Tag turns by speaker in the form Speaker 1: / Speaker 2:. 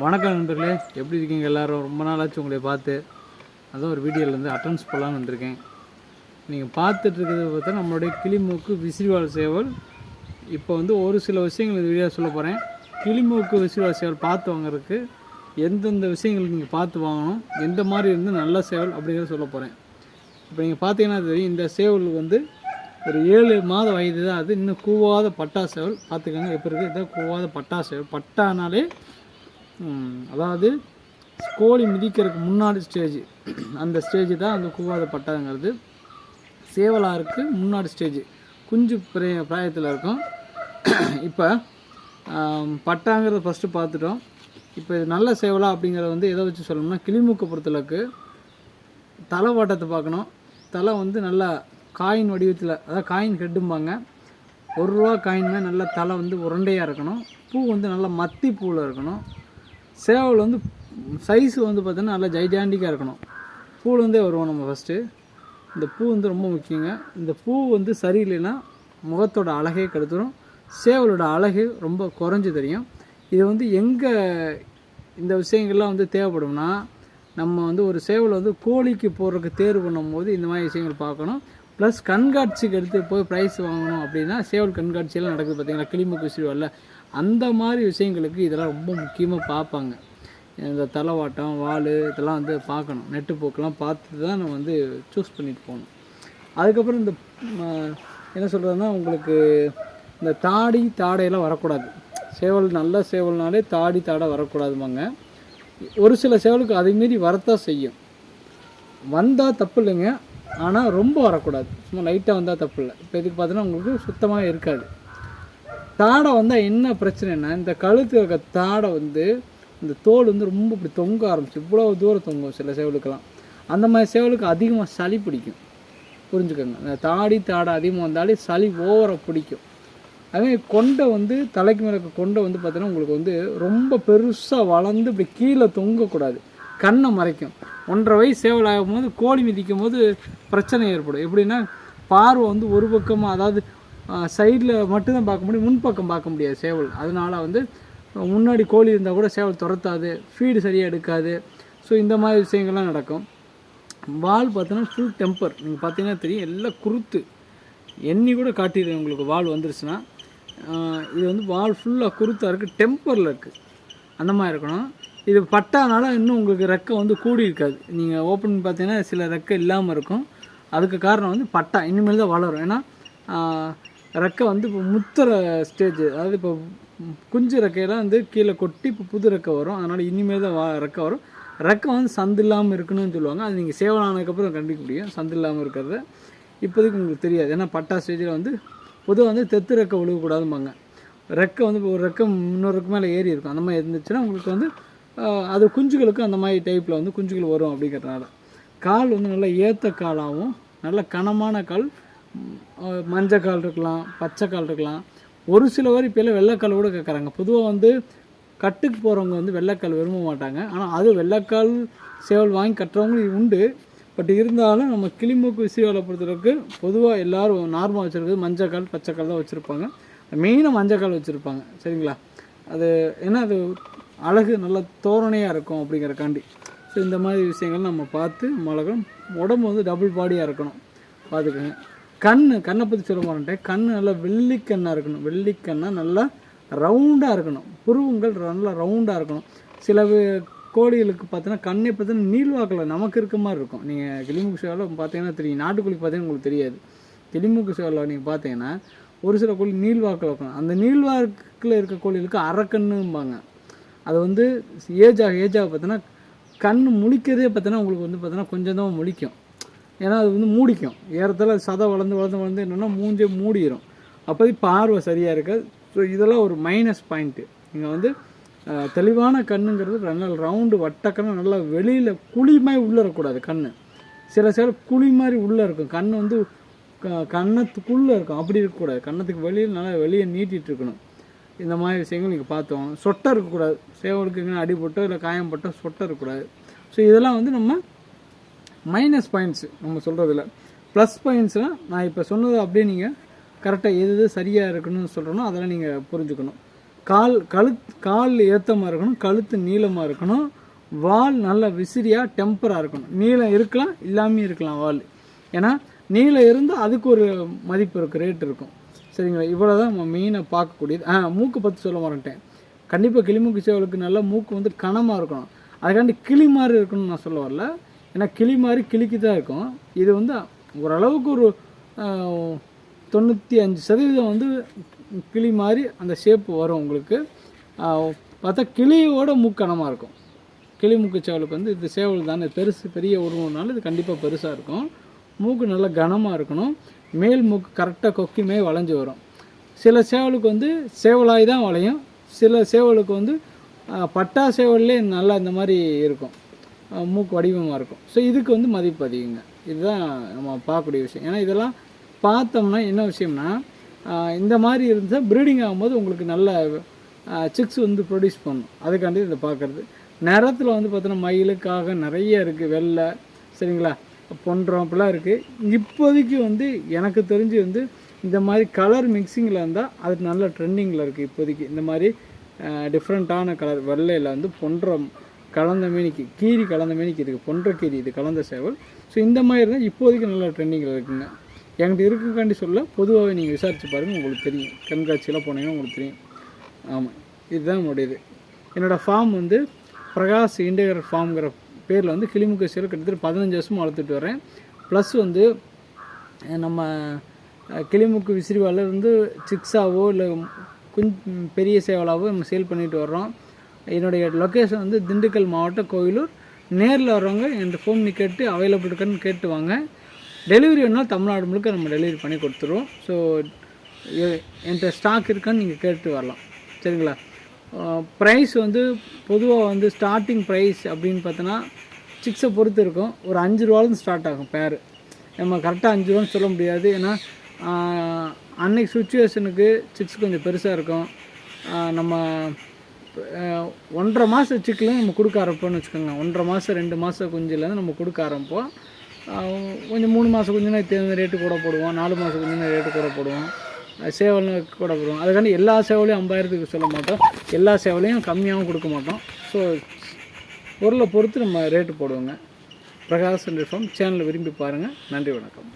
Speaker 1: வணக்கம் நண்பர்களே. எப்படி இருக்கீங்க எல்லோரும்? ரொம்ப நாளாச்சு உங்களை பார்த்து. அதான் ஒரு வீடியோலேருந்து அட்டன்ஸ் போடலான்னு வந்திருக்கேன். நீங்கள் பார்த்துட்டு பார்த்தா நம்மளுடைய கிளிமூக்கு விசிறிவால் சேவல். இப்போ வந்து ஒரு சில விஷயங்கள் இந்த வீடியோ சொல்ல போகிறேன் கிளிமூக்கு விசிறிவால் சேவல் பார்த்து வாங்குறதுக்கு எந்தெந்த விஷயங்கள் நீங்கள் பார்த்து வாங்கணும் எந்த மாதிரி இருந்து நல்ல சேவல் அப்படிங்கிறத சொல்ல போகிறேன் இப்போ நீங்கள் பார்த்தீங்கன்னா தெரியும். இந்த சேவல் வந்து ஒரு ஏழு மாத வயது தான் அது. இன்னும் கூவாத பட்டா சேவல். பார்த்துக்கோங்க எப்போ இருக்குது இதான் கூவாத பட்டா சேவல். பட்டானாலே அதாவது கோழி மிதிக்கிறதுக்கு முன்னாடி ஸ்டேஜ் அந்த ஸ்டேஜ் தான் அந்த கூவாத பட்டாங்கிறது சேவலாருக்கு முன்னாடி ஸ்டேஜ் குஞ்சு பிரைய பிராயத்தில் இருக்கும். இப்போ பட்டாங்கிறத ஃபஸ்ட்டு பார்த்துட்டோம். இப்போ இது நல்ல சேவலா அப்படிங்கிறத வந்து எதை வச்சு சொல்லணும்னா கிளிமூக்க பொறுத்தளவுக்கு தலை வாட்டத்தை பார்க்கணும். தலை வந்து நல்லா காயின் வடிவத்தில் அதாவது காயின் ஹெட்டும்பாங்க. ஒரு ரூபா காயின்மே நல்லா தலை வந்து உருண்டையாக இருக்கணும். பூ வந்து நல்லா மத்தி பூவில் இருக்கணும். சேவல் வந்து சைஸ் வந்து பார்த்தோன்னா நல்லா ஜைஜாண்டிக்காக இருக்கணும். பூலேருந்தே வருவோம் நம்ம ஃபஸ்ட்டு இந்த பூ வந்து ரொம்ப முக்கியங்க. இந்த பூ வந்து சரியில்லைன்னா முகத்தோட அழகே கெடுத்துரும். சேவலோட அழகு ரொம்ப குறைஞ்சி தெரியும். இது வந்து எங்கே இந்த விஷயங்கள்லாம் வந்து தேவைப்படும்னா நம்ம வந்து ஒரு சேவலை வந்து கோழிக்கு போடுறதுக்கு தேர்வு பண்ணும்போது இந்த மாதிரி விஷயங்கள் பார்க்கணும். ப்ளஸ் கண்காட்சிக்கு எடுத்து போய் ப்ரைஸ் வாங்கணும் அப்படின்னா சேவல் கண்காட்சியெல்லாம் நடக்குது பார்த்தீங்களா கிளிமுக்கு ஃபெஸ்டிவலில் அந்த மாதிரி விஷயங்களுக்கு இதெல்லாம் ரொம்ப முக்கியமாக பார்ப்பாங்க. இந்த தலைவாட்டம் வால் இதெல்லாம் வந்து பார்க்கணும். நெட்டு போக்கெல்லாம் பார்த்து தான் நம்ம வந்து சூஸ் பண்ணிட்டு போகணும். அதுக்கப்புறம் இந்த என்ன சொல்கிறதுனா உங்களுக்கு இந்த தாடி தாடையெல்லாம் வரக்கூடாது. சேவல் நல்ல சேவல்னாலே தாடி தாடை வரக்கூடாதுமாங்க ஒரு சில சேவலுக்கு அதை மீறி வரத்தான் செய்யும். வந்தால் தப்பு இல்லைங்க. ஆனால் ரொம்ப வரக்கூடாது. சும்மா லைட்டாக வந்தால் தப்பு இல்லை. இப்போ இதுக்கு பார்த்தீங்கன்னா உங்களுக்கு சுத்தமாக இருக்காது. தாடை வந்தால் என்ன பிரச்சனைனா இந்த கழுத்து இருக்க தாடை வந்து இந்த தோல் வந்து ரொம்ப இப்படி தொங்க ஆரம்பிச்சு இவ்வளோ தூரம் தொங்கும் சில சேவலுக்கெல்லாம். அந்த மாதிரி சேவலுக்கு அதிகமாக சளி பிடிக்கும். புரிஞ்சுக்கோங்க. இந்த தாடி தாடை அதிகமாக வந்தாலே சளி ஓவராக பிடிக்கும். அதே கொண்டை வந்து தலைக்கு மேலே இருக்க கொண்டை வந்து பார்த்தீங்கன்னா உங்களுக்கு வந்து ரொம்ப பெருசாக வளர்ந்து இப்படி கீழே தொங்கக்கூடாது. கண்ணை மறைக்கும். ஒன்றரை வயசு சேவல் ஆகும்போது கோழி மிதிக்கும் போது பிரச்சனை ஏற்படும். எப்படின்னா பார்வை வந்து ஒரு பக்கமாக அதாவது சைடில் மட்டும்தான் பார்க்க முடியும் முன்பக்கம் பார்க்க முடியாது சேவல். அதனால வந்து முன்னாடி கோழி இருந்தால் கூட சேவல் துரத்தாது ஃபீடு சரியாக எடுக்காது. ஸோ இந்த மாதிரி விஷயங்கள்லாம் நடக்கும். வால் பார்த்தோன்னா ஃபுல் டெம்பர் நீங்கள் பார்த்தீங்கன்னா தெரியும் எல்லாம் குருத்து. எண்ணி கூட காட்டிடுது உங்களுக்கு வால் வந்துருச்சுன்னா. இது வந்து வால் ஃபுல்லாக குருத்தாக இருக்குது டெம்பரில் இருக்குது அந்த மாதிரி இருக்கணும். இது பட்டானால இன்னும் உங்களுக்கு ரெக்கை வந்து கூடி இருக்காது. நீங்கள் ஓப்பன் பார்த்தீங்கன்னா சில ரெக்கை இல்லாமல் இருக்கும். அதுக்கு காரணம் வந்து பட்டா. இனிமேல் தான் வளரும். ஏன்னா ரெக்கை வந்து இப்போ முத்துற ஸ்டேஜ் அதாவது இப்போ குஞ்சு ரெக்கையெல்லாம் வந்து கீழே கொட்டி இப்போ புது ரெக்கை வரும். அதனால் இனிமேல் தான் வா ரெக்கை வரும். ரெக்கை வந்து சந்து இல்லாமல் இருக்கணும்னு சொல்லுவாங்க. அது நீங்கள் சேவலானதுக்கப்புறம் கண்டிக்க முடியும். சந்து இல்லாமல் இருக்கிறத. இப்போதைக்கு உங்களுக்கு தெரியாது. ஏன்னா பட்டா ஸ்டேஜில் வந்து பொதுவாக வந்து தெத்து ரெக்கை விழுகக்கூடாதும்பாங்க. ரெக்கை வந்து இப்போ ஒரு ரெக்கை இன்னொரு ரெக்கை மேலே ஏறி இருக்கும். அந்த மாதிரி இருந்துச்சுன்னா உங்களுக்கு வந்து அது குஞ்சுகளுக்கு அந்த மாதிரி டைப்பில் வந்து குஞ்சுகள் வரும் அப்படிங்கிறதுனால. கால் வந்து நல்லா ஏத்த காலாகவும் நல்ல கனமான கால் மஞ்சள் கால் இருக்கலாம் பச்சை கால் இருக்கலாம். ஒரு சில வரை இப்போ வெள்ளைக்கால் கூட கேட்குறாங்க பொதுவாக வந்து கட்டுக்கு போகிறவங்க வந்து வெள்ளைக்கால் விரும்ப மாட்டாங்க. ஆனால் அது வெள்ளைக்கால் சேவல் வாங்கி கட்டுறவங்களும் உண்டு. பட் இருந்தாலும் நம்ம கிளிமூக்கு விசிறிவாலை பொறுத்தளவுக்கு பொதுவாக எல்லாரும் நார்மலாக வச்சுருக்கிறது மஞ்சக்கால் பச்சைக்கால் தான் வச்சுருப்பாங்க. மெயினாக மஞ்சக்கால் வச்சுருப்பாங்க. சரிங்களா? அது ஏன்னா அது அழகு நல்ல தோரணையாக இருக்கும் அப்படிங்கிறக்காண்டி. ஸோ இந்த மாதிரி விஷயங்கள் நம்ம பார்த்து மிளகும் உடம்பு வந்து டபுள் பாடியாக இருக்கணும். பார்த்துக்கோங்க. கண் கண்ணை பற்றி சொல்ல மாட்டேன் கண் நல்லா வெள்ளிக்கண்ணாக இருக்கணும். வெள்ளிக்கண்ணாக நல்லா ரவுண்டாக இருக்கணும். புருவங்கள் நல்லா ரவுண்டாக இருக்கணும். சில கோழிகளுக்கு பார்த்தீங்கன்னா கண்ணை பார்த்தீங்கன்னா நீள்வாக்கில் நமக்கு இருக்க மாதிரி இருக்கும். நீங்கள் கிளிமுக்கு சேவலில் பார்த்தீங்கன்னா தெரியும். நாட்டுக்கோழி பார்த்தீங்கன்னா உங்களுக்கு தெரியாது. கிளிமுக்கு சேவலில் நீங்கள் பார்த்தீங்கன்னா ஒரு சில கோழி நீள்வாக்கில் இருக்கணும் அந்த நீள்வாக்கில் இருக்க கோழிகளுக்கு அரைக்கண்ணும்பாங்க. அது வந்து ஏஜ் ஆக ஏஜ் ஆக கண் முழிக்கிறதே பார்த்தோன்னா உங்களுக்கு வந்து பார்த்தோன்னா கொஞ்சம் தான் முழிக்கும். ஏன்னா அது வந்து மூடிக்கும். ஏறத்தில் சதை வளர்ந்து வளர்ந்து வளர்ந்து என்னென்னா மூஞ்சே மூடிடும் அப்போதைக்கு பார்வை சரியாக இருக்காது. ஸோ இதெல்லாம் ஒரு மைனஸ் பாயிண்ட்டு நீங்கள் வந்து தெளிவான கண்ணுங்கிறது நல்ல ரவுண்டு வட்டக்கண்ணு நல்லா வெளியில் குழி மாதிரி உள்ளே இருக்கக்கூடாது கண் சில சில குழி மாதிரி உள்ளே இருக்கும். கண் வந்து க- இருக்கும். அப்படி இருக்கக்கூடாது. கன்னத்துக்கு வெளியில் நல்லா வெளியே நீட்டிகிட்டு இருக்கணும். இந்த மாதிரி விஷயங்கள் நீங்கள் பார்த்தோம் சொட்டை இருக்கக்கூடாது. சேவலுக்கு அடிபட்டோ இல்லை காயம்பட்டோ சொட்டை இருக்கக்கூடாது. ஸோ இதெல்லாம் வந்து நம்ம மைனஸ் பாயிண்ட்ஸு நம்ம சொல்கிறதில்ல ப்ளஸ் பாயிண்ட்ஸ்னால் நான் இப்போ சொன்னது அப்படியே நீங்கள் கரெக்டாக எது எது சரியாக இருக்கணும்னு சொல்கிறனோ அதெல்லாம் நீங்கள் புரிஞ்சுக்கணும். கால் கழுத் கால் ஏத்தமாக இருக்கணும் கழுத்து நீளமாக இருக்கணும் வால் நல்ல விசிறியாக டெம்பராக இருக்கணும். நீளம் இருக்கலாம் இல்லாமல் இருக்கலாம் வால். ஏன்னா நீளம் இருந்தால் அதுக்கு ஒரு மதிப்பு இருக்குது ரேட் இருக்கும். சரிங்களா? இவ்வளோ தான் நம்ம மெயினாக பார்க்கக்கூடியது. ஆ மூக்கு பற்றி சொல்ல மாட்டேன் கண்டிப்பாக கிளிமூக்கு சேவலுக்கு நல்லா மூக்கு வந்து கனமாக இருக்கணும். அதுக்காண்டி கிளி மாதிரி இருக்கணும்னு நான் சொல்ல வரல. ஏன்னா கிளி மாதிரி கிளிக்கு தான் இருக்கும். இது வந்து ஓரளவுக்கு ஒரு தொண்ணூற்றி அஞ்சு சதவீதம் வந்து கிளி மாதிரி அந்த ஷேப் வரும் உங்களுக்கு. பார்த்தா கிளியோட மூக்கணமாக இருக்கும். கிளி மூக்கு சேவலுக்கு வந்து இது சேவல் தானே. பெருசு பெரிய உருவம்னால இது கண்டிப்பாக பெருசாக இருக்கும். மூக்கு நல்லா கனமாக இருக்கணும். மேல் மூக்கு கரெக்டாக கொக்கியுமே வளைஞ்சு வரும். சில சேவலுக்கு வந்து சேவலாய் தான் வளையும். சில சேவலுக்கு வந்து பட்டா சேவல்லே நல்லா இந்த மாதிரி இருக்கும். மூக்கு வடிவமாக இருக்கும். ஸோ இதுக்கு வந்து மதிப்பு அதிகங்க. இதுதான் நம்ம பார்க்கக்கூடிய விஷயம். ஏன்னா இதெல்லாம் பார்த்தோம்னா என்ன விஷயம்னா இந்த மாதிரி இருந்தால் ப்ரீடிங் ஆகும்போது உங்களுக்கு நல்ல சிக்ஸ் வந்து ப்ரொடியூஸ் பண்ணும். அதுக்காண்டி இதை பார்க்குறது. நிறத்தில் வந்து பார்த்தோன்னா மயிலுக்காக நிறைய இருக்குது வெள்ளை சரிங்களா? பண்ணுறோம்ப்பெல்லாம் அப்படிலாம் இருக்குது இப்போதைக்கு வந்து எனக்கு தெரிஞ்சு வந்து இந்த மாதிரி கலர் மிக்சிங்கில் இருந்தால் அது நல்ல ட்ரெண்டிங்கில் இருக்குது இப்போதைக்கு. இந்த மாதிரி டிஃப்ரெண்ட்டான கலர் வெள்ளையில் வந்து பொன்றம் கலந்த மேனிக்கு கீரி கலந்த மேனிக்கு இருக்குது பொன்ற கீரி இது கலந்த சேவல். ஸோ இந்த மாதிரி இருந்தால் இப்போதைக்கு நல்ல ட்ரெண்டிங்கில் இருக்குங்க. என்கிட்ட இருக்குங்காண்டி சொல்ல பொதுவாகவே நீங்கள் விசாரித்து பாருங்கள் உங்களுக்கு தெரியும். கண்காட்சியெல்லாம் போனீங்கன்னா உங்களுக்கு தெரியும். ஆமாம் இதுதான் நம்முடையது என்னோடய ஃபார்ம் வந்து பிரகாஷ் இண்டகர் ஃபார்ம்ங்கிற பேரில் வந்து கிளிமுக சேவல் கிட்டத்தட்ட பதினஞ்சு வருஷமாக வளர்த்துட்டு வரேன் ப்ளஸ் வந்து நம்ம கிளிமுக்கு விசிறிவால இருந்து சிக்ஸாவோ இல்லை குஞ்ச் பெரிய சேவலாவோ நம்ம சேல் பண்ணிட்டு வர்றோம். என்னுடைய லொக்கேஷன் வந்து திண்டுக்கல் மாவட்டம் கோயிலூர். நேரில் வர்றவங்க என்கிட்ட ஃபோன் கேட்டு அவைலபிள் இருக்கான்னு கேட்டு வாங்க. டெலிவரி வேணால் தமிழ்நாடு முழுக்க நம்ம டெலிவரி பண்ணி கொடுத்துருவோம். ஸோ என்கிட்ட ஸ்டாக் இருக்கான்னு நீங்கள் கேட்டு வரலாம். சரிங்களா? ப்ரைஸ் வந்து பொதுவாக வந்து ஸ்டார்டிங் ப்ரைஸ் அப்படின்னு பார்த்தோன்னா சிக்ஸை பொறுத்து இருக்கும். ஒரு அஞ்சு ரூபாலேருந்து ஸ்டார்ட் ஆகும் பேர் நம்ம கரெக்டாக அஞ்சு ரூபான்னு சொல்ல முடியாது. ஏன்னா அன்னைக்கு சுச்சுவேஷனுக்கு சிக்ஸ் கொஞ்சம் பெருசாக இருக்கும். நம்ம ஒன்றரை மாதம் சிக்கில் நம்ம கொடுக்க ஆரம்பிப்போம்னு வச்சுக்கோங்க. ஒன்றரை மாதம் ரெண்டு மாதம் குஞ்சிலேருந்து நம்ம கொடுக்க ஆரம்பிப்போம். கொஞ்சம் மூணு மாதம் குஞ்சுனா தேர்ந்த ரேட்டு கூட போடுவோம். நாலு மாதம் குஞ்சுனா ரேட்டு கூட போடுவோம். சேவலும் கூட போடுவோம் அதுக்காண்டி எல்லா சேவலையும் ஐம்பாயிரத்துக்கு சொல்ல மாட்டோம். எல்லா சேவலையும் கம்மியாகவும் கொடுக்க மாட்டோம். ஸோ பொருளை பொறுத்து நம்ம ரேட்டு போடுவோங்க. பிரகாஷ் ஃபார்ம் சேனலை விரும்பி பாருங்கள் நன்றி வணக்கம்.